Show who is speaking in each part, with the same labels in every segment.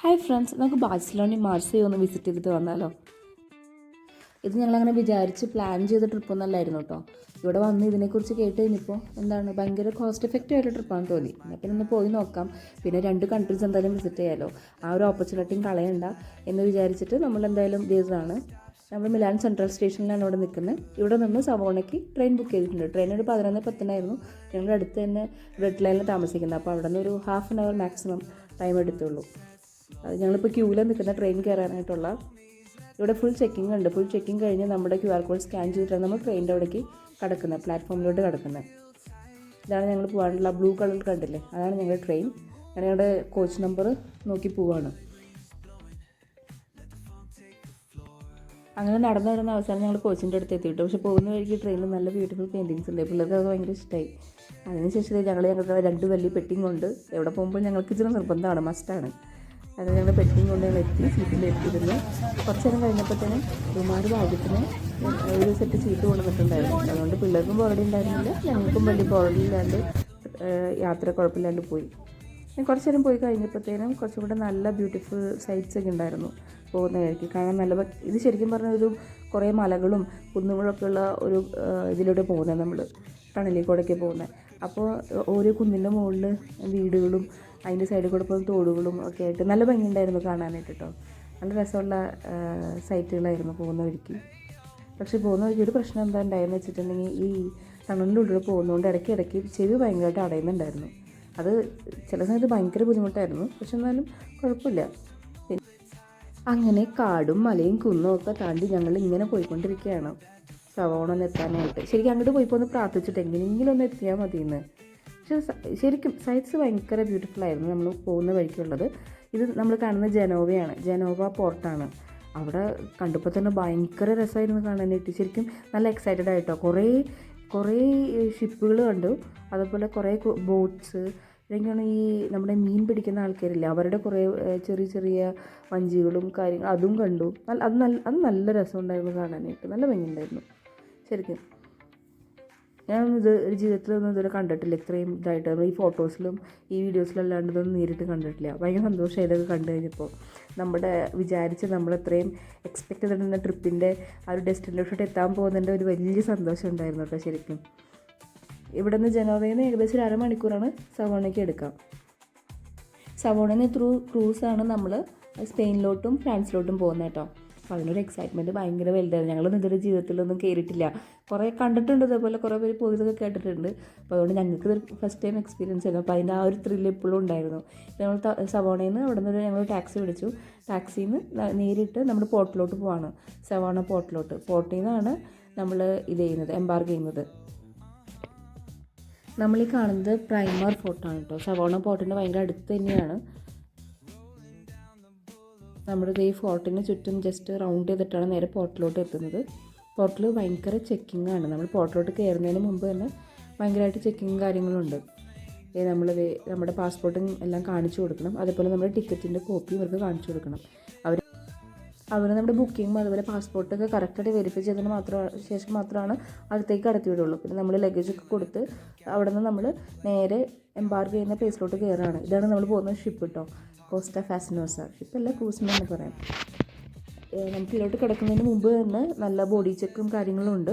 Speaker 1: Hi friends നമുക്ക് ബാഴ്സലോണി മാർസയോ ഒന്ന് visit ചെയ്തിട്ട് വന്നാലോ? ഇത് ഞങ്ങളങ്ങനെ വിചാരിച്ച് പ്ലാൻ ചെയ്ത ട്രിപ്പൊന്നല്ലായിരുന്നു കേട്ടോ ഇവിടെ വന്ന് ഇതിനെക്കുറിച്ച് കേട്ട് കഴിഞ്ഞപ്പോൾ എന്താണ് ഭയങ്കര കോസ്റ്റ് എഫക്റ്റീവ് ആയിട്ട് ട്രിപ്പാണെന്ന് തോന്നി. എന്നാൽ പിന്നെ ഒന്ന് പോയി നോക്കാം. പിന്നെ രണ്ട് കൺട്രീസ് എന്തായാലും വിസിറ്റ് ചെയ്യാലോ. ആ ഒരു ഓപ്പർച്യൂണിറ്റിയും കളയണ്ട എന്ന് വിചാരിച്ചിട്ട് നമ്മൾ എന്തായാലും ചെയ്തതാണ്. നമ്മൾ മിലാൻ സെൻട്രൽ സ്റ്റേഷനിലാണ് ഇവിടെ നിൽക്കുന്നത് ഇവിടെ നിന്ന് സവോണയ്ക്ക് ട്രെയിൻ ബുക്ക് ചെയ്തിട്ടുണ്ട്. ട്രെയിൻ ഒരു പതിനൊന്ന് പത്തിനായിരുന്നു. ഞങ്ങളുടെ അടുത്ത് തന്നെ റെഡ് ലൈനിൽ താമസിക്കുന്നത് അപ്പോൾ അവിടെ നിന്ന് ഒരു half an hour maximum time എടുത്തുള്ളൂ. ഞങ്ങളിപ്പോൾ ക്യൂവിൽ നിൽക്കുന്ന ട്രെയിൻ കയറാനായിട്ടുള്ള ഇവിടെ ഫുൾ ചെക്കിംഗ് ഉണ്ട്. ഫുൾ ചെക്കിംഗ് കഴിഞ്ഞ് നമ്മുടെ ക്യു ആർ കോഡ് സ്കാൻ ചെയ്തിട്ടാണ് നമ്മൾ ട്രെയിനിന്റെ അവിടേക്ക് കിടക്കുന്നത് പ്ലാറ്റ്ഫോമിലോട്ട് കിടക്കുന്നത് ഇതാണ് ഞങ്ങൾ പോകാനുള്ള ബ്ലൂ കളർ കണ്ടില്ലേ? അതാണ് ഞങ്ങളുടെ ട്രെയിൻ ഞങ്ങളുടെ കോച്ച് നമ്പർ നോക്കി പോവാണ്. അങ്ങനെ നടന്നു വരുന്ന അവസാനം ഞങ്ങൾ കോച്ചിന്റെ അടുത്ത് എത്തിയിട്ട്. പക്ഷെ പോകുന്ന വഴിക്ക് ട്രെയിനിൽ നല്ല ബ്യൂട്ടിഫുൾ പെയിന്റിങ്സ് ഉണ്ട്. പിള്ളേർക്ക് അത് ഭയങ്കര ഇഷ്ടമായി അതിനുശേഷം ഞങ്ങൾ ഞങ്ങളുടെ രണ്ട് വലിയ പെട്ടിങ് കൊണ്ട് എവിടെ പോകുമ്പോൾ ഞങ്ങൾക്ക് ഇച്ചിരി നിർബന്ധമാണ് മസ്റ്റാണ് അങ്ങനെ ഞങ്ങൾ പെട്ടിയും കൊണ്ട് ഞങ്ങൾ എത്തി സീറ്റിൽ എത്തിയിരുന്നു. കുറച്ച് നേരം കഴിഞ്ഞപ്പോഴത്തേനും കുമാർ ഭാഗ്യത്തിന് ഒരു സെറ്റ് സീറ്റ് കൊണ്ടുവന്നിട്ടുണ്ടായിരുന്നു. അതുകൊണ്ട് പിള്ളേർക്കും ബോറടി ഉണ്ടായിരുന്നില്ല ഞങ്ങൾക്കും വലിയ ബോറടി യാത്ര കുഴപ്പമില്ലാണ്ട് പോയി. കുറച്ച് നേരം പോയി കഴിഞ്ഞപ്പോഴത്തേനും കുറച്ചും കൂടെ നല്ല ബ്യൂട്ടിഫുൾ സൈറ്റ്സ് ഒക്കെ ഉണ്ടായിരുന്നു പോകുന്ന വഴിക്ക് കാരണം നല്ല ഇത് ശരിക്കും പറഞ്ഞാൽ ഒരു കുറേ മലകളും കുന്നുകളൊക്കെ ഉള്ള ഒരു ഇതിലൂടെ പോകുന്നത് നമ്മൾ ടണലിൽ കൂടെയൊക്കെ പോകുന്നത്. അപ്പോൾ ഓരോ കുന്നിന്റെ മുകളിൽ വീടുകളും അതിന്റെ സൈഡിൽ കൂടെ പോകുന്ന തോടുകളും ഒക്കെ ആയിട്ട് നല്ല ഭംഗിയുണ്ടായിരുന്നു കാണാനായിട്ട് കേട്ടോ നല്ല രസമുള്ള സൈറ്റുകളായിരുന്നു പോകുന്ന വഴിക്ക്. പക്ഷേ പോകുന്ന വഴിക്ക് ഒരു പ്രശ്നം എന്താ ഉണ്ടായെന്ന് വെച്ചിട്ടുണ്ടെങ്കിൽ ഈ ടണലിന്റെ ഉള്ളിൽ പോകുന്നതുകൊണ്ട് ഇടയ്ക്ക് ഇടയ്ക്ക് ചെവി ഭയങ്കരമായിട്ട് അടയുന്നുണ്ടായിരുന്നു. അത് ചില സമയത്ത് ഭയങ്കര ബുദ്ധിമുട്ടായിരുന്നു. പക്ഷെ എന്നാലും കുഴപ്പമില്ല. അങ്ങനെ കാടും മലയും കുന്നും ഒക്കെ താണ്ടി ഞങ്ങൾ ഇങ്ങനെ പോയിക്കൊണ്ടിരിക്കുകയാണ്. സവോണൊന്ന് എത്താനായിട്ട്. ശരിക്കും അങ്ങോട്ട് പോയിപ്പോൾ ഒന്ന് പ്രാർത്ഥിച്ചിട്ട് എങ്ങനെയെങ്കിലും ഒന്ന് എത്തിയാൽ മതിയെന്ന്. പക്ഷെ ശരിക്കും സൈറ്റ്സ് ഭയങ്കര ബ്യൂട്ടിഫുൾ ആയിരുന്നു നമ്മൾ പോകുന്ന വഴിക്കുള്ളത്. ഇത് നമ്മൾ കാണുന്ന ജനോവയാണ് ജനോവ പോർട്ടാണ് അവിടെ കണ്ടപ്പോൾ തന്നെ ഭയങ്കര രസമായിരുന്നു കാണാനായിട്ട്. ശരിക്കും നല്ല എക്സൈറ്റഡ് ആയിട്ടോ. കുറേ കുറേ ഷിപ്പുകൾ കണ്ടു. അതുപോലെ കുറേ ബോട്ട്സ് ഇതൊക്കെയാണ് ഈ നമ്മുടെ മീൻ പിടിക്കുന്ന ആൾക്കാരില്ലേ അവരുടെ കുറേ ചെറിയ ചെറിയ വഞ്ചികളും കാര്യങ്ങളും അതും കണ്ടു. നല്ല അത് നല്ല അത് നല്ല രസമുണ്ടായിരുന്നു കാണാനായിട്ട്. നല്ല ഭംഗിയുണ്ടായിരുന്നു. ശരിക്കും ഞാൻ ഇത് ജീവിതത്തിലൊന്നും ഇതുവരെ കണ്ടിട്ടില്ല. ഇത്രയും ഇതായിട്ട്. ഈ ഫോട്ടോസിലും ഈ വീഡിയോസിലും അല്ലാണ്ട് ഇതൊന്നും നേരിട്ട് കണ്ടിട്ടില്ല. ഭയങ്കര സന്തോഷമായി ഇതൊക്കെ കണ്ടു കഴിഞ്ഞപ്പോൾ. നമ്മുടെ വിചാരിച്ച് നമ്മൾ ഇത്രയും എക്സ്പെക്ട് ചെയ്തിരുന്ന ട്രിപ്പിന്റെ ആ ഒരു ഡെസ്റ്റിനേഷനോട്ട് എത്താൻ പോകുന്നതിന്റെ ഒരു വലിയ സന്തോഷം ഉണ്ടായിരുന്നു കേട്ടോ ശരിക്കും. ഇവിടെ നിന്ന് ജനോവയിൽ നിന്ന് ഏകദേശം ഒരു അരമണിക്കൂറാണ് സവോണയ്ക്ക് എടുക്കാം. സവോണയിൽ ത്രൂ ക്രൂസാണ് നമ്മൾ സ്പെയിനിലോട്ടും ഫ്രാൻസിലോട്ടും പോകുന്നത് കേട്ടോ. അപ്പോൾ അതിനൊരു എക്സൈറ്റ്മെന്റ് ഭയങ്കര വലുതായിരുന്നു ഞങ്ങളൊന്നും ഇതുവരെ ജീവിതത്തിലൊന്നും കയറിയിട്ടില്ല കുറേ കണ്ടിട്ടുണ്ട് ഇതേപോലെ കുറേ പേര് പോയതൊക്കെ കേട്ടിട്ടുണ്ട്. അപ്പോൾ അതുകൊണ്ട് ഞങ്ങൾക്ക് ഇതൊരു ഫസ്റ്റ് ടൈം എക്സ്പീരിയൻസ് ആയിരുന്നു. അപ്പോൾ അതിന്റെ ആ ഒരു ത്രില്ല് ഇപ്പോഴും ഉണ്ടായിരുന്നു. ഞങ്ങൾ സവോണയിൽ നിന്ന് അവിടെ നിന്ന് ഞങ്ങൾ ടാക്സി വിളിച്ചു. ടാക്സിയിൽ നിന്ന് നേരിട്ട് നമ്മൾ പോർട്ടിലോട്ട് പോവാണ്. സവാണ പോർട്ടിലോട്ട് പോർട്ടിൽ നിന്നാണ് നമ്മൾ ഇത് ചെയ്യുന്നത് എംബാർക്ക് ചെയ്യുന്നത്. നമ്മൾ ഈ കാണുന്നത് പ്രൈമർ ഫോർട്ടാണ് കേട്ടോ സവോണ പോർട്ടിന്റെ ഭയങ്കര അടുത്ത് തന്നെയാണ്. നമ്മുടെ ഈ ഫോർട്ടിന് ചുറ്റും ജസ്റ്റ് റൗണ്ട് ചെയ്തിട്ടാണ് നേരെ പോർട്ടിലോട്ട് എത്തുന്നത്. പോർട്ടിൽ ഭയങ്കര ചെക്കിംഗ് ആണ്. നമ്മൾ പോർട്ടിലോട്ട് കയറുന്നതിന് മുമ്പ് തന്നെ ഭയങ്കരമായിട്ട് ചെക്കിങ് കാര്യങ്ങളുണ്ട്. നമ്മൾ നമ്മുടെ പാസ്പോർട്ടും എല്ലാം കാണിച്ചു കൊടുക്കണം. അതേപോലെ നമ്മുടെ ടിക്കറ്റിന്റെ കോപ്പി ഇവർക്ക് കാണിച്ചു കൊടുക്കണം. അവർ അവർ നമ്മുടെ ബുക്കിങ്ങും അതുപോലെ പാസ്പോർട്ടൊക്കെ കറക്റ്റായിട്ട് വെരിഫൈ ചെയ്തതിന് മാത്രം ശേഷം മാത്രമാണ് അടുത്തേക്ക് കടത്തി വിടുള്ളൂ പിന്നെ നമ്മൾ ലഗേജ് ഒക്കെ കൊടുത്ത് അവിടെ നിന്ന് നമ്മൾ നേരെ എംബാർക്ക് ചെയ്യുന്ന പ്ലേസിലോട്ട് കയറുകയാണ്. ഇതാണ് നമ്മൾ പോകുന്ന ഷിപ്പ് കേട്ടോ കോസ്റ്റ ഫാസിനോസ ഇപ്പോൾ ക്രൂസിന് കൂസ്മെന്ന് പറയാം. നമുക്കിലോട്ട് കിടക്കുന്നതിന് മുമ്പ് തന്നെ നല്ല ബോഡി ചെക്കും കാര്യങ്ങളും ഉണ്ട്.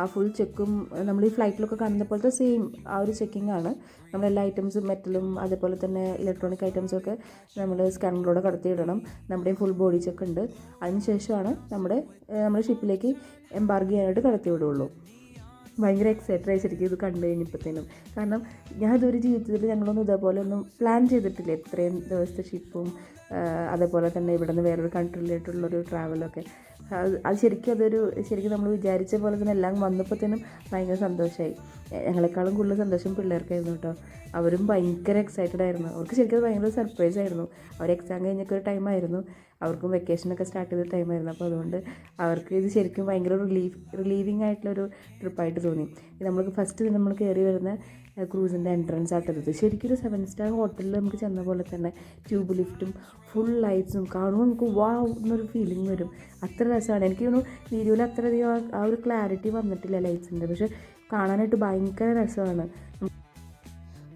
Speaker 1: ആ ഫുൾ ചെക്കും നമ്മൾ ഈ ഫ്ലൈറ്റിലൊക്കെ കാണുന്ന പോലത്തെ സെയിം ആ ഒരു ചെക്കിംഗ് ആണ്. നമ്മളെല്ലാ ഐറ്റംസും മെറ്റലും അതേപോലെ തന്നെ ഇലക്ട്രോണിക് ഐറ്റംസും ഒക്കെ നമ്മൾ സ്കാനറിലൂടെ കടത്തിയിടണം. നമ്മുടെ ഫുൾ ബോഡി ചെക്ക് ഉണ്ട്. അതിനുശേഷമാണ് നമ്മുടെ ഏഹ് നമ്മുടെ ഷിപ്പിലേക്ക് എംബാർഗ് ചെയ്യാനായിട്ട് കടത്തി വിടുള്ളൂ ഭയങ്കര എക്സൈറ്റഡ് ആയി ശരിക്കും ഇത് കണ്ടു കഴിഞ്ഞപ്പോഴത്തേനും. കാരണം ഞാൻ ഇതൊരു ജീവിതത്തിൽ ഞങ്ങളൊന്നും ഇതേപോലെ ഒന്നും പ്ലാൻ ചെയ്തിട്ടില്ല. ഇത്രയും ദിവസത്തെ ഷിപ്പും അതേപോലെ തന്നെ ഇവിടെ നിന്ന് വേറൊരു കൺട്രിയിലോട്ടുള്ളൊരു ട്രാവലൊക്കെ അത് ശരിക്കും അതൊരു ശരിക്കും നമ്മൾ വിചാരിച്ച പോലെ തന്നെ എല്ലാം വന്നപ്പോഴത്തേനും ഭയങ്കര സന്തോഷമായി ഞങ്ങളെക്കാളും കൂടുതൽ സന്തോഷം പിള്ളേർക്കായിരുന്നു കേട്ടോ. അവരും ഭയങ്കര എക്സൈറ്റഡ് ആയിരുന്നു. അവർക്ക് ശരിക്കും അത് ഭയങ്കര സർപ്രൈസ് ആയിരുന്നു. അവർ എക്സാം കഴിഞ്ഞൊക്കെ ഒരു ടൈമായിരുന്നു അവർക്കും വെക്കേഷനൊക്കെ സ്റ്റാർട്ട് ചെയ്ത ടൈമായിരുന്നു അപ്പോൾ അതുകൊണ്ട് അവർക്ക് ഇത് ശരിക്കും ഭയങ്കര റിലീഫ് റിലീവിങ് ആയിട്ടുള്ളൊരു ട്രിപ്പായിട്ട് തോന്നി. നമ്മൾക്ക് ഫസ്റ്റ് നമ്മൾ കയറി വരുന്ന ക്രൂസിന്റെ എൻട്രൻസ് ആയിട്ടത് ശരിക്കും ഒരു സെവൻ സ്റ്റാർ ഹോട്ടലിൽ നമുക്ക് ചെന്ന പോലെ തന്നെ ട്യൂബ് ലിഫ്റ്റും ഫുൾ ലൈറ്റ്സും കാണുമ്പോൾ നമുക്ക് വാ എന്നൊരു ഫീലിംഗ് വരും. അത്ര രസമാണ്. എനിക്ക് തോന്നുന്നു വീഡിയോയിൽ അത്രയധികം ആ ഒരു ക്ലാരിറ്റി വന്നിട്ടില്ല ലൈറ്റ്സിന്റെ പക്ഷെ കാണാനായിട്ട് ഭയങ്കര രസമാണ്.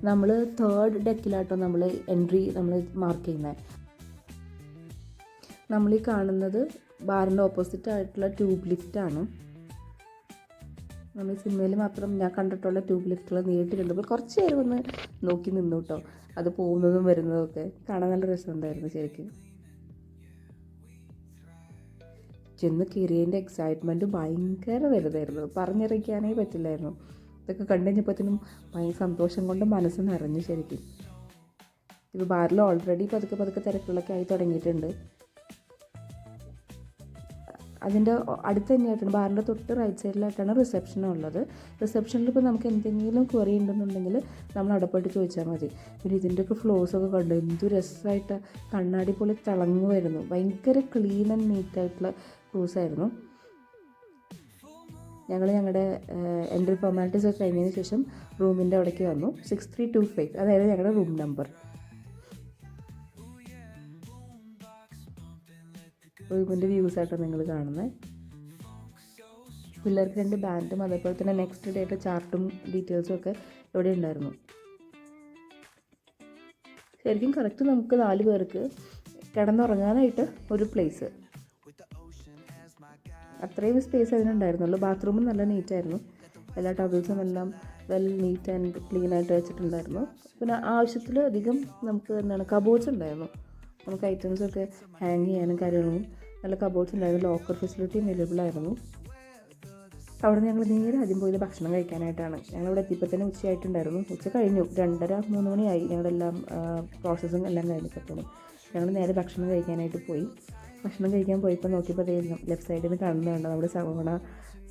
Speaker 1: നമ്മൾ തേർഡ് ഡെക്കിലാട്ടോ നമ്മൾ എൻട്രി നമ്മൾ മാർക്ക് ചെയ്യുന്നത് നമ്മൾ ഈ കാണുന്നത് ബാറിന്റെ ഓപ്പോസിറ്റ് ആയിട്ടുള്ള ട്യൂബ് ലിഫ്റ്റാണ്. നമ്മൾ സിനിമയിൽ മാത്രം ഞാൻ കണ്ടിട്ടുള്ള ട്യൂബ് ലിഫ്റ്റുകൾ നേരിട്ട് കണ്ടപ്പോൾ കുറച്ച് നേരം ഒന്ന് നോക്കി നിന്നു കേട്ടോ. അത് പോകുന്നതും വരുന്നതും ഒക്കെ. കാണാൻ നല്ല രസമുണ്ടായിരുന്നു ശരിക്കും. ചെന്ന് കയറിയതിന്റെ എക്സൈറ്റ്മെന്റ് ഭയങ്കര വലുതായിരുന്നു. പറഞ്ഞറിയിക്കാനേ പറ്റില്ലായിരുന്നു. ഇതൊക്കെ കണ്ടു കഴിഞ്ഞപ്പോഴത്തേനും ഭയങ്കര സന്തോഷം കൊണ്ട് മനസ്സ് നിറഞ്ഞു ശരിക്കും. ഇപ്പോൾ ബാറിൽ ഓൾറെഡി പതുക്കെ പതുക്കെ തിരക്കുകളൊക്കെ ആയി തുടങ്ങിയിട്ടുണ്ട്. അതിന്റെ അടുത്ത് തന്നെയായിട്ടാണ് ബാറിന്റെ തൊട്ട് റൈറ്റ് സൈഡിലായിട്ടാണ് റിസപ്ഷൻ ഉള്ളത്. റിസപ്ഷനിൽ ഇപ്പോൾ നമുക്ക് എന്തെങ്കിലും ക്വറി ഉണ്ടെന്നുണ്ടെങ്കിൽ നമ്മൾ അവിടെ പോയിട്ട് ചോദിച്ചാൽ മതി. പിന്നെ ഇതിന്റെയൊക്കെ ഫ്ലോസൊക്കെ കണ്ടു? എന്തു രസമായിട്ട് കണ്ണാടി പോലെ തിളങ്ങുമായിരുന്നു. ഭയങ്കര ക്ലീൻ ആൻഡ് നീറ്റായിട്ടുള്ള ക്രൂസായിരുന്നു ഞങ്ങൾ ഞങ്ങളുടെ എൻട്രി ഫോർമാലിറ്റീസ് ഒക്കെ കഴിഞ്ഞതിന് ശേഷം റൂമിന്റെ അവിടേക്ക് വന്നു. സിക്സ് ത്രീ ടു ഫൈവ് അതായത് ഞങ്ങളുടെ റൂം നമ്പർ റൂമിന്റെ വ്യൂസ് ആയിട്ടാണ് നിങ്ങൾ കാണുന്നത് പിള്ളേർക്ക് രണ്ട് ബാൻഡും അതേപോലെ തന്നെ നെക്സ്റ്റ് ഡേയുടെ ചാർട്ടും ഡീറ്റെയിൽസും ഒക്കെ ഇവിടെ ഉണ്ടായിരുന്നു. ശരിക്കും കറക്റ്റ് നമുക്ക് നാല് പേർക്ക് കിടന്നുറങ്ങാനായിട്ട് ഒരു പ്ലേസ് അത്രയും സ്പേസ് അതിനുണ്ടായിരുന്നുള്ളൂ. ബാത്റൂമും നല്ല നീറ്റായിരുന്നു എല്ലാ ടബിൾസും എല്ലാം വെൽ നീറ്റ് ആൻഡ് ക്ലീൻ ആയിട്ട് വെച്ചിട്ടുണ്ടായിരുന്നു. പിന്നെ ആവശ്യത്തിലധികം നമുക്ക് എന്താണ് കബോർഡ്സ് ഉണ്ടായിരുന്നു. നമുക്ക് ഐറ്റംസൊക്കെ ഹാങ് ചെയ്യാനും കാര്യങ്ങളും നല്ല കബോർഡ്സ് ഉണ്ടായിരുന്നു. ലോക്കർ ഫെസിലിറ്റി അവൈലബിൾ ആയിരുന്നു. അവിടെ ഞങ്ങൾ നേരെ ആദ്യം പോയത് ഭക്ഷണം കഴിക്കാനായിട്ടാണ്. ഞങ്ങൾ ഇവിടെ എത്തിയപ്പോൾ തന്നെ ഉച്ചയായിട്ടുണ്ടായിരുന്നു. ഉച്ച കഴിഞ്ഞു. രണ്ടര മൂന്ന് മണിയായി ഞങ്ങളെല്ലാം പ്രോസസ്സും എല്ലാം കഴിഞ്ഞപ്പോഴത്തേനും ഞങ്ങൾ നേരെ ഭക്ഷണം കഴിക്കാനായിട്ട് പോയി. ഭക്ഷണം കഴിക്കാൻ പോയപ്പോൾ നോക്കിയപ്പോൾ ലെഫ്റ്റ് സൈഡിൽ നിന്ന് കാണുന്നതാണ് നമ്മുടെ സവോണ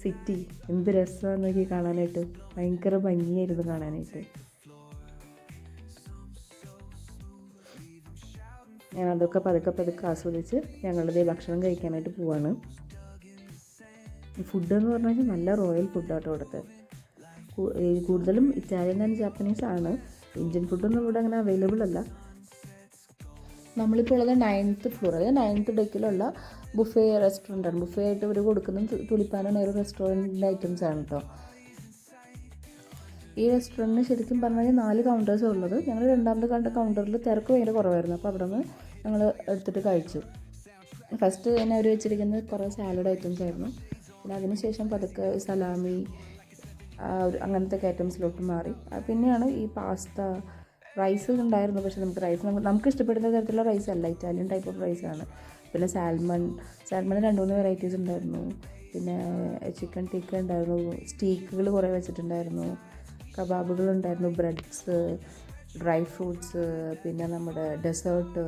Speaker 1: സിറ്റി എന്ത് രസമാണെന്ന് നോക്കി കാണാനായിട്ട്. ഭയങ്കര ഭംഗിയായിരുന്നു കാണാനായിട്ട്. ഞാൻ അതൊക്കെ പതുക്കെ പതുക്കെ ആസ്വദിച്ച് ഞങ്ങളുടെ ഭക്ഷണം കഴിക്കാനായിട്ട് പോവാണ്. ഫുഡ് എന്ന് പറഞ്ഞാൽ നല്ല റോയൽ ഫുഡാട്ടോ അവിടുത്തെ. കൂടുതലും ഇറ്റാലിയൻ ആൻഡ് ജാപ്പനീസ് ആണ്. ഇന്ത്യൻ ഫുഡൊന്നും ഇവിടെ അങ്ങനെ അവൈലബിൾ അല്ല. നമ്മളിപ്പോൾ ഉള്ളത് നയൻത്ത് ഫ്ലോർ അതായത് നയൻത്ത് ഡെക്കിലുള്ള ബുഫേ റെസ്റ്റോറന്റ് ആണ്. ബുഫേ ആയിട്ട് ഇവർ കൊടുക്കുന്ന തുളിപ്പാനാണ് നെഹ്റു റെസ്റ്റോറന്റിന്റെ ഐറ്റംസ് ആണ് കേട്ടോ ഈ റെസ്റ്റോറന്റിന് ശരിക്കും പറഞ്ഞാൽ നാല് കൗണ്ടേഴ്സ് ഉള്ളത് ഞങ്ങൾ രണ്ടാമത് കണ്ട കൗണ്ടറിൽ തിരക്ക് ഭയങ്കര കുറവായിരുന്നു. അപ്പോൾ അവിടെ നിന്ന് ഞങ്ങൾ എടുത്തിട്ട് കഴിച്ചു. ഫസ്റ്റ് തന്നെ അവർ വെച്ചിരിക്കുന്നത് കുറേ സാലഡ് ഐറ്റംസ് ആയിരുന്നു. പിന്നെ അതിനുശേഷം പതുക്കെ സലാമി അങ്ങനത്തെ ഒക്കെ ഐറ്റംസിലോട്ട് മാറി. പിന്നെയാണ് ഈ പാസ്ത റൈസ് ഉണ്ടായിരുന്നു. പക്ഷേ നമുക്ക് റൈസ് നമുക്ക് നമുക്ക് ഇഷ്ടപ്പെടുന്ന തരത്തിലുള്ള റൈസ് അല്ല. ഇറ്റാലിയൻ ടൈപ്പ് ഓഫ് റൈസാണ് പിന്നെ സാൽമൺ സാൽമൺ രണ്ട് മൂന്ന് വെറൈറ്റീസ് ഉണ്ടായിരുന്നു. പിന്നെ ചിക്കൻ ടിക്ക ഉണ്ടായിരുന്നു. സ്റ്റീക്കുകൾ കുറേ വെച്ചിട്ടുണ്ടായിരുന്നു. കബാബുകൾ ഉണ്ടായിരുന്നു ബ്രെഡ്സ് ഡ്രൈ ഫ്രൂട്ട്സ് പിന്നെ നമ്മുടെ ഡെസേർട്ട്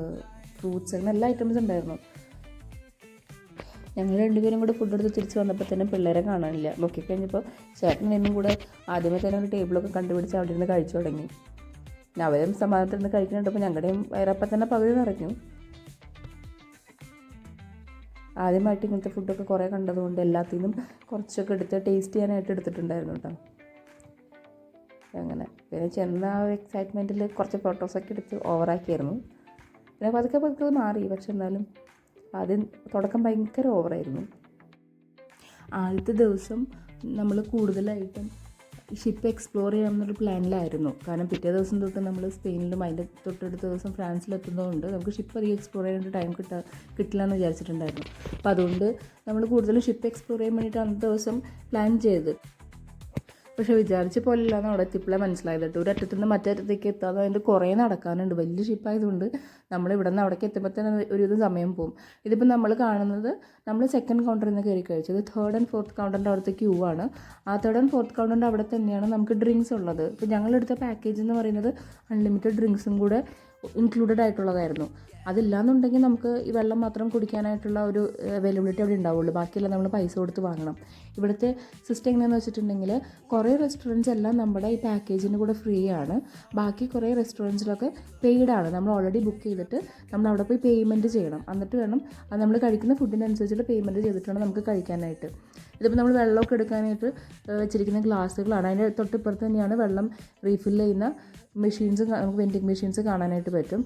Speaker 1: ഫ്രൂട്ട്സ് അങ്ങനെ എല്ലാ ഐറ്റംസ് ഉണ്ടായിരുന്നു. ഞങ്ങൾ രണ്ടുപേരും കൂടെ ഫുഡ് എടുത്ത് തിരിച്ച് വന്നപ്പോൾ തന്നെ പിള്ളേരെ കാണാനില്ല. നോക്കി കഴിഞ്ഞപ്പോൾ ചേട്ടൻ എന്നും കൂടെ ആദ്യമേ തന്നെ ഒരു ടേബിളൊക്കെ കണ്ടുപിടിച്ച് അവിടെ നിന്ന് കഴിച്ചു തുടങ്ങി. അവരും സമാധാനത്തിൽ നിന്ന് കഴിക്കുന്നുണ്ടപ്പോൾ ഞങ്ങളുടെയും വയറപ്പം തന്നെ പകുതി നിറഞ്ഞു. ആദ്യമായിട്ട് ഇങ്ങനത്തെ ഫുഡൊക്കെ കുറേ കണ്ടതുകൊണ്ട് എല്ലാത്തിൽ നിന്നും കുറച്ചൊക്കെ എടുത്ത് ടേസ്റ്റ് ചെയ്യാനായിട്ട് എടുത്തിട്ടുണ്ടായിരുന്നു കേട്ടോ. അങ്ങനെ. പിന്നെ ചെന്ന ആ ഒരു എക്സൈറ്റ്മെന്റിൽ കുറച്ച് ഫോട്ടോസൊക്കെ എടുത്ത് ഓവറാക്കിയായിരുന്നു പിന്നെ പതുക്കെ പതുക്കെ അത് മാറി. പക്ഷെ എന്നാലും ആദ്യം തുടക്കം ഭയങ്കര ഓവറായിരുന്നു ആദ്യത്തെ ദിവസം നമ്മൾ കൂടുതലായിട്ടും ഷിപ്പ് എക്സ്പ്ലോർ ചെയ്യാമെന്നൊരു പ്ലാനിലായിരുന്നു കാരണം പിറ്റേ ദിവസം തൊട്ട് നമ്മൾ സ്പെയിനിലും അതിന്റെ തൊട്ടടുത്ത ദിവസം ഫ്രാൻസിലെത്തുന്നതുകൊണ്ട് നമുക്ക് ഷിപ്പ് അധികം എക്സ്പ്ലോർ ചെയ്യാനായിട്ട് ടൈം കിട്ട കിട്ടില്ല എന്ന് വിചാരിച്ചിട്ടുണ്ടായിരുന്നു. അപ്പോൾ അതുകൊണ്ട് നമ്മൾ കൂടുതലും ഷിപ്പ് എക്സ്പ്ലോർ ചെയ്യാൻ വേണ്ടിയിട്ട് അന്നത്തെ ദിവസം പ്ലാൻ ചെയ്ത് പക്ഷെ വിചാരിച്ച പോലെയല്ലാന്ന് അവിടെ എത്തിയപ്പോഴേ മനസ്സിലായത്. കേട്ടോ ഒരു അറ്റത്തു നിന്ന് മറ്റേ അറ്റത്തേക്ക് എത്താതെ അതിന്റെ കുറേ നടക്കാനുണ്ട്. വലിയ ഷിപ്പായതുകൊണ്ട് നമ്മൾ ഇവിടെ നിന്ന് അവിടേക്ക് എത്തുമ്പോൾ തന്നെ ഒരുവിധം സമയം പോകും ഇതിപ്പോൾ നമ്മൾ കാണുന്നത് നമ്മൾ സെക്കൻഡ് കൗണ്ടറിൽ നിന്ന് കയറി കഴിച്ചത് തേർഡ് ആൻഡ് ഫോർത്ത് കൗണ്ടറിന്റെ അവിടുത്തെ ക്യൂ ആണ്. ആ തേർഡ് ആൻഡ് ഫോർത്ത് കൗണ്ടറിന്റെ അവിടെ തന്നെയാണ് നമുക്ക് ഡ്രിങ്ക്സ് ഉള്ളത്. ഇപ്പോൾ ഞങ്ങളെടുത്ത പാക്കേജ് എന്ന് പറയുന്നത് അൺലിമിറ്റഡ് ഡ്രിങ്ക്സും കൂടെ ഇൻക്ലൂഡഡ് ആയിട്ടുള്ളതായിരുന്നു. അതില്ലാന്നുണ്ടെങ്കിൽ നമുക്ക് ഈ വെള്ളം മാത്രം കുടിക്കാനായിട്ടുള്ള ഒരു അവൈലബിലിറ്റി അവിടെ ഉണ്ടാവുള്ളൂ. ബാക്കിയെല്ലാം നമ്മൾ പൈസ കൊടുത്ത് വാങ്ങണം. ഇവിടുത്തെ സിസ്റ്റം എങ്ങനെയാണെന്ന് വെച്ചിട്ടുണ്ടെങ്കിൽ കുറേ റെസ്റ്റോറന്റ്സ് എല്ലാം നമ്മുടെ ഈ പാക്കേജിന് കൂടെ ഫ്രീ ആണ്. ബാക്കി കുറേ റെസ്റ്റോറന്റ്സിലൊക്കെ പെയ്ഡ് ആണ്. നമ്മൾ ഓൾറെഡി ബുക്ക് ചെയ്തിട്ട് നമ്മൾ അവിടെ പോയി പേയ്മെന്റ് ചെയ്യണം. എന്നിട്ട് വേണം അത് നമ്മൾ കഴിക്കുന്ന ഫുഡിനനുസരിച്ചിട്ട് പേയ്മെന്റ് ചെയ്തിട്ട് വേണം നമുക്ക് കഴിക്കാനായിട്ട്. ഇതിപ്പോൾ നമ്മൾ വെള്ളമൊക്കെ എടുക്കാനായിട്ട് വെച്ചിരിക്കുന്ന ഗ്ലാസ്സുകളാണ് അതിന്റെ തൊട്ടിപ്പുറത്ത് തന്നെയാണ് വെള്ളം റീഫിൽ ചെയ്യുന്ന മെഷീൻസ് നമുക്ക് വെൻഡിങ് മെഷീൻസ് കാണാനായിട്ട് പറ്റും.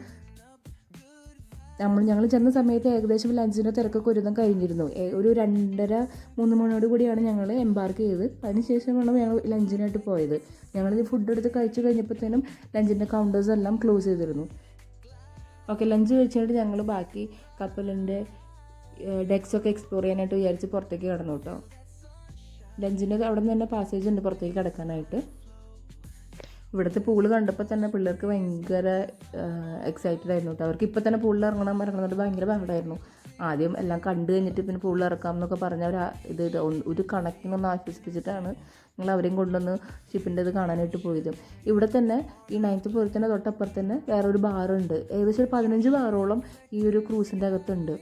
Speaker 1: നമ്മൾ ഞങ്ങൾ ചെന്ന സമയത്ത് ഏകദേശം ലഞ്ചിന്റെ തിരക്കൊക്കെ ഒരുതം കഴിഞ്ഞിരുന്നു. ഒരു രണ്ടര മൂന്ന് മണിയോട് കൂടിയാണ് ഞങ്ങൾ എംബാർക്ക് ചെയ്ത്. അതിനുശേഷമാണ് ഞങ്ങൾ ലഞ്ചിനായിട്ട് പോയത്. ഞങ്ങൾ ഫുഡ് എടുത്ത് കഴിച്ചു കഴിഞ്ഞപ്പോഴത്തേനും ലഞ്ചിന്റെ കൗണ്ടേഴ്സ് എല്ലാം ക്ലോസ് ചെയ്തിരുന്നു. ഓക്കെ ലഞ്ച് കഴിച്ചിട്ട് ഞങ്ങൾ ബാക്കി കപ്പലിന്റെ ഡെക്സ് ഒക്കെ എക്സ്പ്ലോർ ചെയ്യാനായിട്ട് വിചാരിച്ച് പുറത്തേക്ക് കടന്നു കേട്ടോ. ലഞ്ചിന്റെ അവിടെ നിന്ന് തന്നെ പാസേജ് ഉണ്ട് പുറത്തേക്ക് കിടക്കാനായിട്ട്. ഇവിടുത്തെ പൂൾ കണ്ടപ്പോൾ തന്നെ പിള്ളേർക്ക് ഭയങ്കര എക്സൈറ്റഡ് ആയിരുന്നു കേട്ടോ അവർക്ക് ഇപ്പോൾ തന്നെ പൂളിൽ ഇറങ്ങണം ഇറങ്ങുന്നത് ഭയങ്കര ബഹളമായിരുന്നു ആദ്യം എല്ലാം കണ്ടു കഴിഞ്ഞിട്ട് പിന്നെ പൂളിൽ ഇറക്കാം എന്നൊക്കെ പറഞ്ഞ ഒരു ഇത് ഒരു കണക്കിനൊന്ന് ആശ്വസിപ്പിച്ചിട്ടാണ് ഞങ്ങൾ അവരെയും കൊണ്ടുവന്ന് ഷിപ്പിന്റെ ഇത് കാണാനായിട്ട് പോയത്. ഇവിടെ തന്നെ ഈ നയൻത്ത് ഫ്ലോറിൽ തൊട്ടപ്പുറത്ത് തന്നെ വേറൊരു ബാറുണ്ട് ഏകദേശം ഒരു പതിനഞ്ച് ബാറോളം ഈ ഒരു ക്രൂസിന്റെ അകത്തുണ്ട്.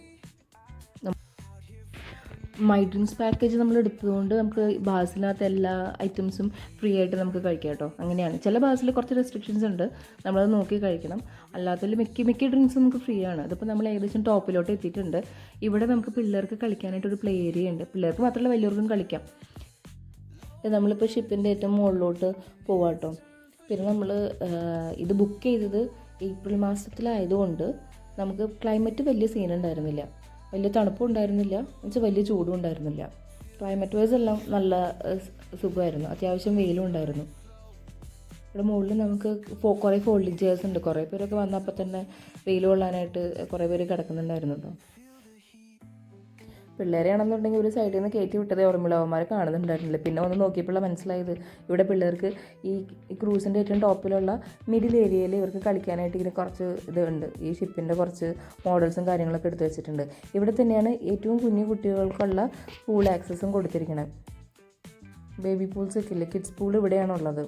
Speaker 1: മൈ പാക്കേജ് നമ്മൾ എടുത്തതുകൊണ്ട് നമുക്ക് ബാസിനകത്ത് എല്ലാ ഐറ്റംസും ഫ്രീ ആയിട്ട് നമുക്ക് കഴിക്കാം കേട്ടോ. അങ്ങനെയാണ്. ചില ബാസിൽ കുറച്ച് റെസ്ട്രിക്ഷൻസ് ഉണ്ട്. നമ്മളത് നോക്കി കഴിക്കണം. അല്ലാത്തതിൽ മിക്ക മിക്ക ഡ്രിങ്ക്സും നമുക്ക് ഫ്രീ ആണ്. അതിപ്പോൾ നമ്മൾ ഏകദേശം ടോപ്പിലോട്ട് എത്തിയിട്ടുണ്ട്. ഇവിടെ നമുക്ക് പിള്ളേർക്ക് കളിക്കാനായിട്ട് ഒരു പ്ലേ ഏരിയ ഉണ്ട്. പിള്ളേർക്ക് മാത്രമല്ല വലിയവർക്കും കളിക്കാം. നമ്മളിപ്പോൾ ഷിപ്പിന്റെ ഏറ്റവും മുകളിലോട്ട് പോവാം കേട്ടോ. പിന്നെ നമ്മൾ ഇത് ബുക്ക് ചെയ്തത് ഏപ്രിൽ മാസത്തിലായതുകൊണ്ട് നമുക്ക് ക്ലൈമറ്റ് വലിയ സീൻ ഉണ്ടായിരുന്നില്ല. വലിയ തണുപ്പും ഉണ്ടായിരുന്നില്ല. എന്നുവെച്ചാൽ വലിയ ചൂടും ഉണ്ടായിരുന്നില്ല. ക്ലൈമറ്റ് വൈസ് എല്ലാം നല്ല സുഖമായിരുന്നു. അത്യാവശ്യം വെയിലും ഉണ്ടായിരുന്നു. ഇവിടെ മുകളിൽ നമുക്ക് കുറേ ഫോൾഡിങ് ചെയർസ് ഉണ്ട്. കുറേ പേരൊക്കെ വന്നപ്പോൾ തന്നെ വെയിൽ കൊള്ളാനായിട്ട് കുറേ പേര് കിടക്കുന്നുണ്ടായിരുന്നു കേട്ടോ പിള്ളേരെയാണെന്നുണ്ടെങ്കിൽ ഒരു സൈഡിൽ നിന്ന് കയറ്റി വിട്ടതേ ഓർമ്മയുള്ളൂ. അവന്മാരെ കാണുന്നുണ്ടായിരുന്നില്ല. പിന്നെ ഒന്ന് നോക്കിയപ്പോഴാണ് മനസ്സിലായത്. ഇവിടെ പിള്ളേർക്ക് ഈ ക്രൂസിന്റെ ഏറ്റവും ടോപ്പിലുള്ള മിഡിൽ ഏരിയയിൽ ഇവർക്ക് കളിക്കാനായിട്ട് ഇങ്ങനെ കുറച്ച് ഇതുണ്ട് ഈ ഷിപ്പിന്റെ കുറച്ച് മോഡൽസും കാര്യങ്ങളൊക്കെ എടുത്ത് വെച്ചിട്ടുണ്ട്. ഇവിടെ തന്നെയാണ് ഏറ്റവും കുഞ്ഞു കുട്ടികൾക്കുള്ള പൂൾ ആക്സസും കൊടുത്തിരിക്കുന്നത് ബേബി പൂൾസ് ഒക്കെ ഇല്ലേ? കിഡ്സ് പൂൾ ഇവിടെയാണുള്ളത്.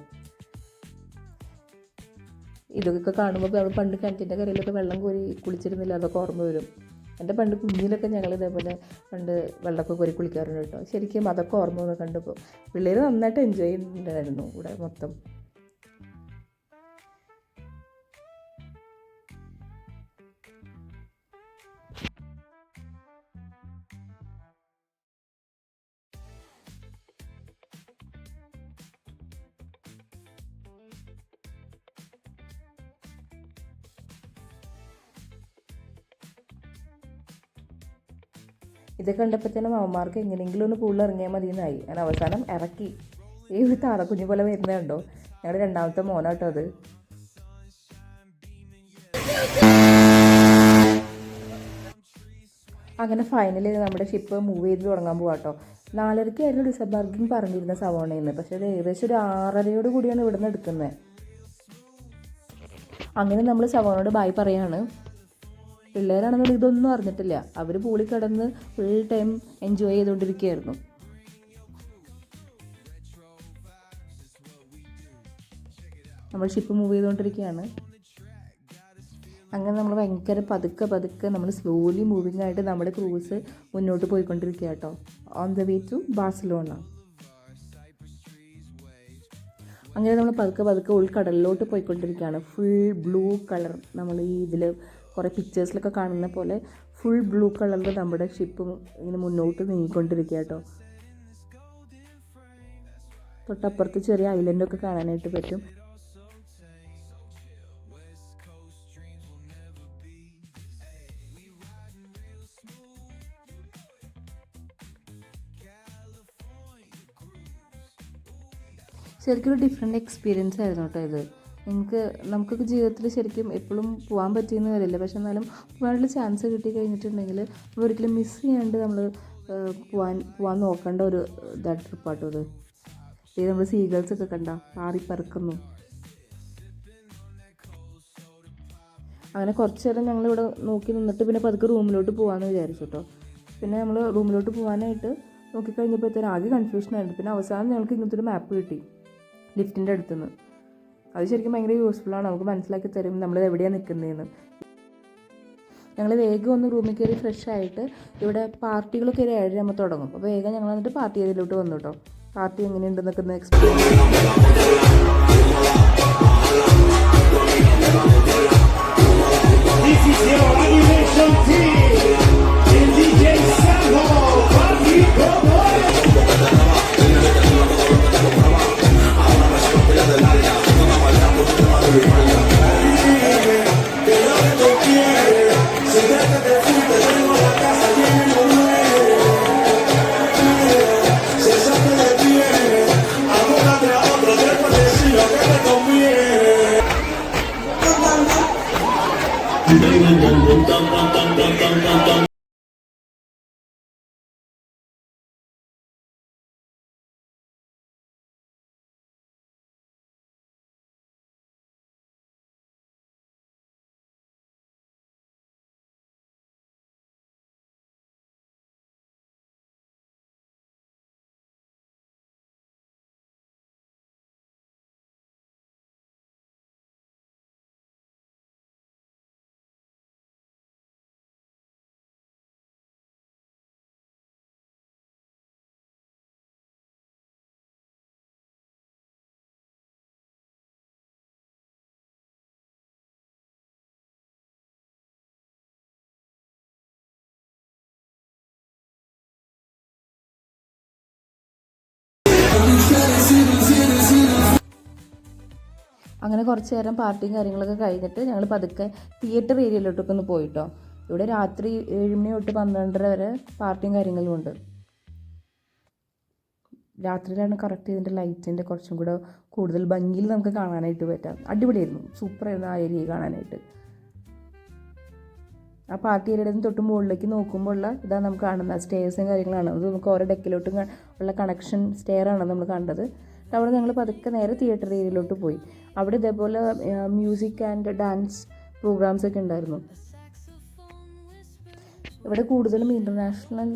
Speaker 1: ഇതൊക്കെ കാണുമ്പോൾ നമ്മൾ പണ്ട് കിണറ്റിന്റെ കരയിലൊക്കെ വെള്ളം കോരി കുളിച്ചിരുന്നില്ല? അതൊക്കെ ഓർമ്മ വരും. എന്റെ പണ്ട് കുഞ്ഞിലൊക്കെ ഞങ്ങൾ ഇതേപോലെ പണ്ട് വെള്ളമൊക്കെ കോരി കുളിക്കാറുണ്ട് കേട്ടോ. ശരിക്കും അതൊക്കെ ഓർമ്മ കണ്ടപ്പോൾ പിള്ളേർ നന്നായിട്ട് എൻജോയ് ചെയ്യുന്നുണ്ടായിരുന്നു ഇവിടെ മൊത്തം. ഇത് കണ്ടപ്പോൾ തന്നെ മാമന്മാർക്ക് എങ്ങനെയെങ്കിലും ഒന്ന് പൂളിൽ ഇറങ്ങിയാൽ മതി എന്നായി ഞാൻ അവസാനം ഇറക്കി. ഈ താറക്കുഞ്ഞു പോലെ വരുന്നത് കണ്ടോ? ഞങ്ങളുടെ രണ്ടാമത്തെ മോനാട്ടോ അത്. അങ്ങനെ ഫൈനലി നമ്മുടെ ഷിപ്പ് മൂവ് ചെയ്ത് തുടങ്ങാൻ പോവാട്ടോ. നാലരയ്ക്കായിരുന്നു ഡിസബാർഗിങ് പറഞ്ഞിരുന്ന സവോണയിൽ നിന്ന് പക്ഷേ അത് ഏകദേശം ഒരു ആറരയോട് കൂടിയാണ് ഇവിടെ നിന്ന് എടുക്കുന്നത് അങ്ങനെ നമ്മൾ സവോണോട് ബായ് പറയാണ്. പിള്ളേരാണെന്നുണ്ടെങ്കിൽ ഇതൊന്നും അറിഞ്ഞിട്ടില്ല. അവർ പൂളി കിടന്ന് ഫുൾ ടൈം എൻജോയ് ചെയ്തുകൊണ്ടിരിക്കുകയായിരുന്നു നമ്മൾ ഷിപ്പ് മൂവ് ചെയ്തുകൊണ്ടിരിക്കുകയാണ് അങ്ങനെ നമ്മൾ ഭയങ്കര പതുക്കെ പതുക്കെ നമ്മൾ സ്ലോലി മൂവിങ് ആയിട്ട് നമ്മുടെ ക്രൂസ് മുന്നോട്ട് പോയിക്കൊണ്ടിരിക്കുക കേട്ടോ on the way to Barcelona. അങ്ങനെ നമ്മൾ പതുക്കെ പതുക്കെ ഉൾക്കടലിലോട്ട് പോയിക്കൊണ്ടിരിക്കുകയാണ്. ഫുൾ ബ്ലൂ കളർ നമ്മൾ ഈ ഇതിൽ കുറേ പിക്ചേഴ്സിലൊക്കെ കാണുന്ന പോലെ ഫുൾ ബ്ലൂ കളറിൽ നമ്മുടെ ഷിപ്പ് ഇങ്ങനെ മുന്നോട്ട് നീങ്ങിക്കൊണ്ടിരിക്കുക കേട്ടോ. തൊട്ടപ്പുറത്ത് ചെറിയ ഐലൻഡൊക്കെ കാണാനായിട്ട് പറ്റും. ശരിക്കും ഒരു ഡിഫറെന്റ് എക്സ്പീരിയൻസ് ആയിരുന്നു കേട്ടോ ഇത്. നിങ്ങൾക്ക് നമുക്കൊക്കെ ജീവിതത്തിൽ ശരിക്കും എപ്പോഴും പോകാൻ പറ്റിയെന്ന് വരില്ല. പക്ഷെ എന്നാലും പോകാനുള്ള ചാൻസ് കിട്ടി കഴിഞ്ഞിട്ടുണ്ടെങ്കിൽ ഒരിക്കലും മിസ് ചെയ്യാണ്ട് നമ്മൾ പോകാൻ പോകാൻ നോക്കേണ്ട ഒരു ഇതാണ് ട്രിപ്പാട്ടോ അത് ഇത്. നമ്മൾ സീഗൾസ് ഒക്കെ കണ്ട പാറി പറക്കുന്നു. അങ്ങനെ കുറച്ച് നേരം ഞങ്ങളിവിടെ നോക്കി നിന്നിട്ട് പിന്നെ പതുക്കെ റൂമിലോട്ട് പോകാമെന്ന് വിചാരിച്ചു കേട്ടോ പിന്നെ നമ്മൾ റൂമിലോട്ട് പോകാനായിട്ട് നോക്കിക്കഴിഞ്ഞപ്പോഴത്തേനും ആകെ കൺഫ്യൂഷനായിരുന്നു പിന്നെ അവസാനം ഞങ്ങൾക്ക് ഇങ്ങനത്തെ ഒരു മാപ്പ് കിട്ടി ലിഫ്റ്റിന്റെ അടുത്തുനിന്ന് അത് ശരിക്കും ഭയങ്കര ആണ്. നമുക്ക് മനസ്സിലാക്കി തരും നമ്മൾ എവിടെയാണ് നിൽക്കുന്നതെന്ന് ഞങ്ങൾ വേഗം ഒന്ന് റൂമിൽ കയറി ഫ്രഷ് ആയിട്ട് ഇവിടെ പാർട്ടികളൊക്കെ ഒരു ഏഴര നമ്മൾ തുടങ്ങും. അപ്പോൾ വേഗം ഞങ്ങൾ വന്നിട്ട് പാർട്ടി ഏരിയയിലോട്ട് വന്നു കേട്ടോ പാർട്ടി എങ്ങനെയുണ്ടെന്നൊക്കെ ഒന്ന് എക്സ്പ്ലെയിൻ
Speaker 2: This Everybody
Speaker 1: അങ്ങനെ കുറച്ച് നേരം പാർട്ടിയും കാര്യങ്ങളൊക്കെ കഴിഞ്ഞിട്ട് ഞങ്ങൾ പതുക്കെ തിയേറ്റർ ഏരിയയിലോട്ടൊക്കെ ഒന്ന് പോയിട്ടോ. ഇവിടെ രാത്രി ഏഴ് മണി തൊട്ട് പന്ത്രണ്ടര വരെ പാർട്ടിയും കാര്യങ്ങളും ഉണ്ട്. രാത്രിയിലാണ് കറക്റ്റ് ഇതിന്റെ ലൈറ്റിന്റെ കുറച്ചും കൂടെ കൂടുതൽ ഭംഗിയിൽ നമുക്ക് കാണാനായിട്ട് പറ്റാം. അടിപൊളിയായിരുന്നു. സൂപ്പറായിരുന്നു ആ ഏരിയ കാണാനായിട്ട്. ആ പാർട്ടി ഏരിയയുടെ നിന്ന് തൊട്ട് മുകളിലേക്ക് നോക്കുമ്പോൾ ഉള്ള ഇതാണ് നമുക്ക് കാണുന്നത്. സ്റ്റേഴ്സും കാര്യങ്ങളാണ്. അത് നമുക്ക് ഓരോ ഡെക്കിലോട്ടും ഉള്ള കണക്ഷൻ സ്റ്റെയർ ആണ് നമ്മൾ കണ്ടത്. അവിടെ ഞങ്ങൾ പതുക്കെ നേരെ തിയേറ്റർ ഏരിയയിലോട്ട് പോയി. അവിടെ ഇതേപോലെ മ്യൂസിക് ആൻഡ് ഡാൻസ് പ്രോഗ്രാംസ് ഒക്കെ ഉണ്ടായിരുന്നു. ഇവിടെ കൂടുതലും ഇന്റർനാഷണൽ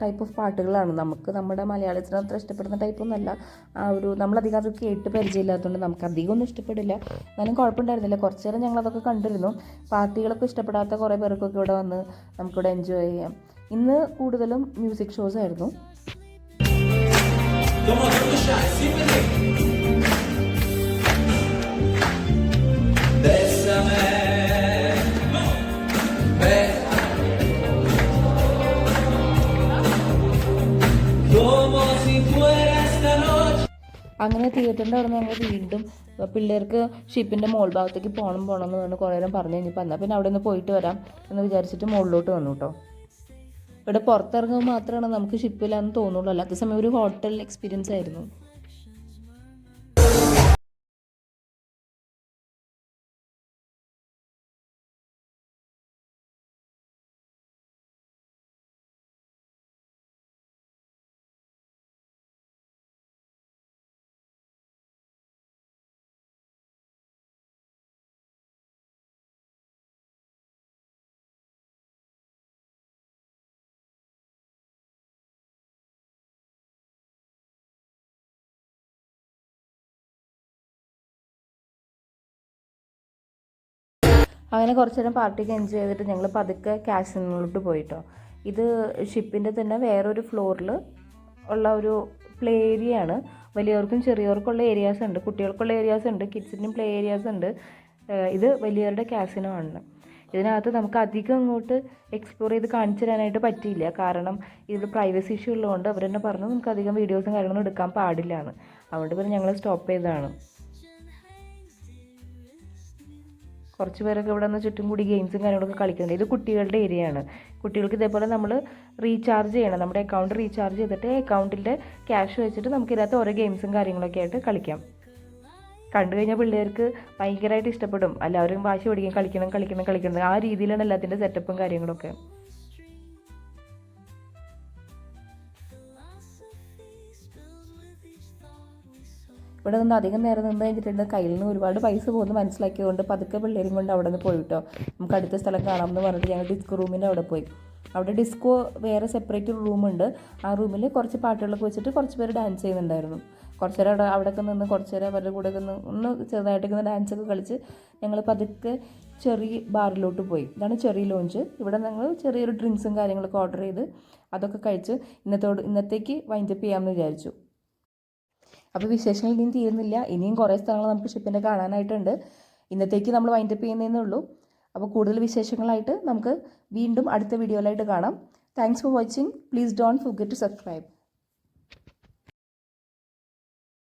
Speaker 1: ടൈപ്പ് ഓഫ് പാട്ടുകളാണ്. നമുക്ക് നമ്മുടെ മലയാളത്തിന് അത്ര ഇഷ്ടപ്പെടുന്ന ടൈപ്പൊന്നുമല്ല ആ ഒരു നമ്മളധികം അത് കേട്ട് പരിചയമില്ലാത്തതുകൊണ്ട് നമുക്ക് അധികം ഒന്നും ഇഷ്ടപ്പെടില്ല. എന്നാലും കുഴപ്പമുണ്ടായിരുന്നില്ല. കുറച്ച് നേരം ഞങ്ങളതൊക്കെ കണ്ടിരുന്നു. പാർട്ടികളൊക്കെ ഇഷ്ടപ്പെടാത്ത കുറേ പേർക്കൊക്കെ ഇവിടെ വന്ന് നമുക്കിവിടെ എൻജോയ് ചെയ്യാം. ഇന്ന് കൂടുതലും മ്യൂസിക് ഷോസ് ആയിരുന്നു. അങ്ങനെ തിയേറ്ററിന്റെ അവിടെ ഞങ്ങൾ വീണ്ടും പിള്ളേർക്ക് ഷിപ്പിന്റെ മോൾ ഭാഗത്തേക്ക് പോകണം പോകണം എന്ന് പറഞ്ഞ് കുറേ നേരം പറഞ്ഞു കഴിഞ്ഞപ്പോൾ എന്നാൽ പിന്നെ അവിടെ നിന്ന് പോയിട്ട് വരാം എന്ന് വിചാരിച്ചിട്ട് മുകളിലോട്ട് വന്നു കേട്ടോ ഇവിടെ പുറത്തിറങ്ങുമ്പോൾ മാത്രമാണ് നമുക്ക് ഷിപ്പിലാന്ന് തോന്നുള്ളൂ. അല്ലാത്ത സമയം ഒരു ഹോട്ടൽ എക്സ്പീരിയൻസ് ആയിരുന്നു. അങ്ങനെ കുറച്ച് നേരം പാർട്ടിക്ക് എൻജോയ് ചെയ്തിട്ട് ഞങ്ങൾ പതുക്കെ കാസിനോട്ട് പോയിട്ടോ. ഇത് ഷിപ്പിന്റെ തന്നെ വേറൊരു ഫ്ലോറിൽ ഉള്ള ഒരു പ്ലേ ഏരിയ ആണ്. വലിയവർക്കും ചെറിയവർക്കുള്ള ഏരിയാസ് ഉണ്ട്. കുട്ടികൾക്കുള്ള ഏരിയാസ് ഉണ്ട്. കിഡ്സിനും പ്ലേ ഏരിയാസ് ഉണ്ട്. ഇത് വലിയവരുടെ കാസിനോ ആണ്. ഇതിനകത്ത് നമുക്ക് അധികം അങ്ങോട്ട് എക്സ്പ്ലോർ ചെയ്ത് കാണിച്ചു തരാനായിട്ട് പറ്റിയില്ല. കാരണം ഇതിൽ പ്രൈവസി ഇഷ്യൂ ഉള്ളതുകൊണ്ട് അവർ തന്നെ പറഞ്ഞു നമുക്ക് അധികം വീഡിയോസും കാര്യങ്ങളും എടുക്കാൻ പാടില്ല എന്ന്. അതുകൊണ്ട് പിന്നെ ഞങ്ങൾ സ്റ്റോപ്പ് ചെയ്തതാണ്. കുറച്ച് പേരൊക്കെ ഇവിടെ നിന്ന് ചുറ്റും കൂടി ഗെയിംസും കാര്യങ്ങളൊക്കെ കളിക്കുന്നുണ്ട്. ഇത് കുട്ടികളുടെ ഏരിയ ആണ്. കുട്ടികൾക്ക് ഇതേപോലെ നമ്മൾ റീചാർജ് ചെയ്യണം. നമ്മുടെ അക്കൗണ്ട് റീചാർജ് ചെയ്തിട്ട് അക്കൗണ്ടിന്റെ ക്യാഷ് വെച്ചിട്ട് നമുക്ക് ഇതിനകത്ത് ഓരോ ഗെയിംസും കാര്യങ്ങളൊക്കെ ആയിട്ട് കളിക്കാം. കണ്ടു കഴിഞ്ഞാൽ പിള്ളേർക്ക് ഭയങ്കരമായിട്ട് ഇഷ്ടപ്പെടും. എല്ലാവരും വാശി പിടിക്കും കളിക്കണം കളിക്കണം കളിക്കണം. ആ രീതിയിലാണ് എല്ലാത്തിന്റെ സെറ്റപ്പും കാര്യങ്ങളൊക്കെ. ഇവിടെ നിന്ന് അധികം നേരം നിന്ന് കഴിഞ്ഞിട്ടുണ്ട്. കയ്യിൽ നിന്ന് ഒരുപാട് പൈസ പോകുന്നു മനസ്സിലാക്കിയതുകൊണ്ട് പതുക്കെ പിള്ളേരും കൊണ്ട് അവിടെ നിന്ന് പോയി കേട്ടോ നമുക്ക് അടുത്ത സ്ഥലം കാണാമെന്ന് പറഞ്ഞിട്ട് ഞങ്ങൾ ഡിസ്കോ റൂമിന്റെ അവിടെ പോയി. അവിടെ ഡിസ്കോ വേറെ സെപ്പറേറ്റ് റൂമുണ്ട് ആ റൂമിൽ കുറച്ച് പാട്ടുകളൊക്കെ വെച്ചിട്ട് കുറച്ച് പേര് ഡാൻസ് ചെയ്യുന്നുണ്ടായിരുന്നു. കുറച്ച് നേരം അവിടെ അവിടെയൊക്കെ നിന്ന് കുറച്ച് നേരം അവരുടെ കൂടെ ഒക്കെ നിന്ന് ഒന്ന് ചെറുതായിട്ടൊക്കെ ഒന്ന് ഡാൻസൊക്കെ കളിച്ച് ഞങ്ങൾ പതുക്കെ ചെറിയ ബാറിലോട്ട് പോയി. ഇതാണ് ചെറിയ ലോഞ്ച് ഇവിടെ ഞങ്ങൾ ചെറിയൊരു ഡ്രിങ്ക്സും കാര്യങ്ങളൊക്കെ ഓർഡർ ചെയ്ത് അതൊക്കെ കഴിച്ച് ഇന്നത്തോട് ഇന്നത്തേക്ക് വൈൻഡപ്പ് ചെയ്യാമെന്ന് വിചാരിച്ചു. അപ്പോൾ വിശേഷങ്ങൾ ഇനിയും തീരുന്നില്ല. ഇനിയും കുറേ സ്ഥലങ്ങൾ നമുക്ക് ഷിപ്പിന്റെ കാണാനായിട്ടുണ്ട്. ഇന്നത്തേക്ക് നമ്മൾ വൈൻഡപ്പ് ചെയ്യുന്നതേ ഉള്ളൂ. അപ്പോൾ കൂടുതൽ വിശേഷങ്ങളായിട്ട് നമുക്ക് വീണ്ടും അടുത്ത വീഡിയോയിലായിട്ട് കാണാം. Thanks for watching please don't forget to subscribe